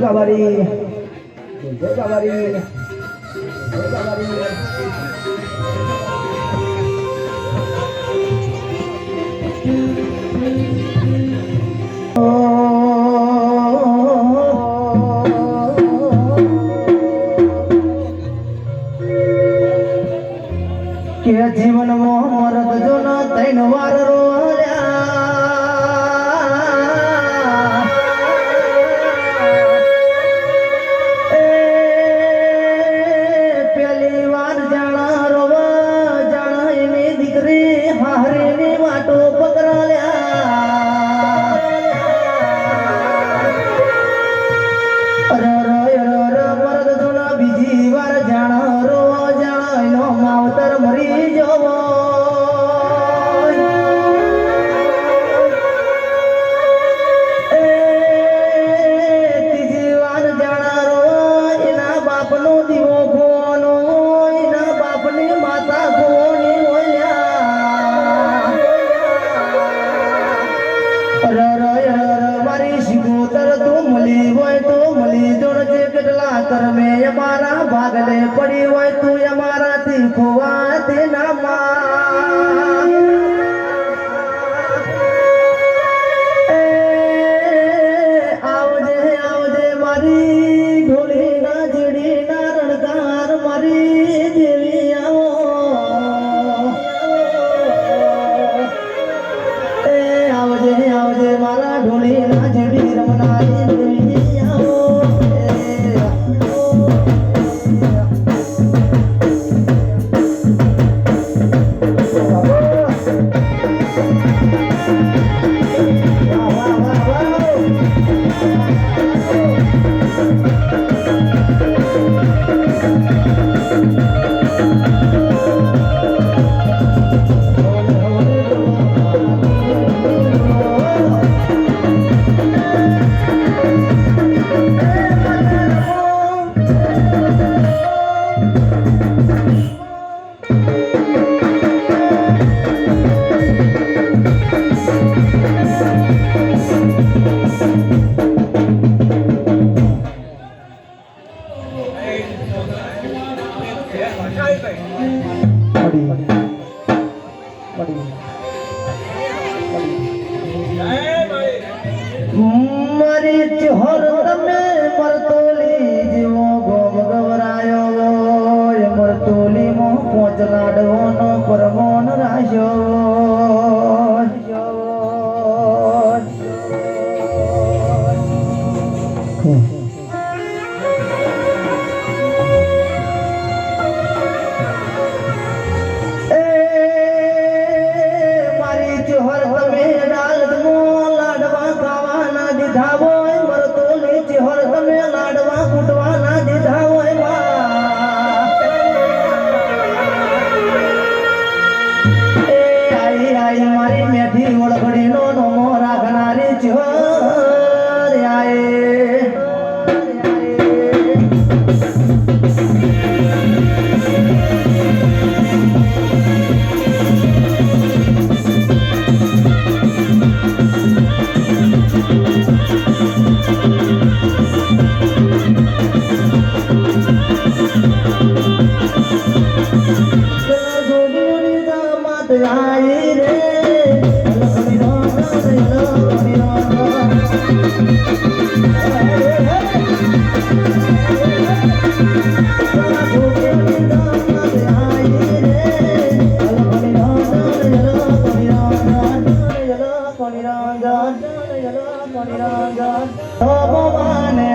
બાબારી. જય બાબારી. જય બાબારી. દીકરી વાટો પકડાલ્યા. બીજી વાર જાણ રો જાણા માવતર મરી જવો. કેટલા કરમે અમારા ભાગલે પડી હોય તું અમારાથી ખોવા આવજે આવજે મારી ઢોળી ના જેડી મારી દેવી આવો આવજે આવજે મારા ઢોલી ના જેડી રમનારી મારી ચહોર તમે મરતોલી જેવો ગોમ ગવરાયો મરતોલી મો પોચ લાડવાનો પરમોન રાખ્યો એ cabo ভগবানের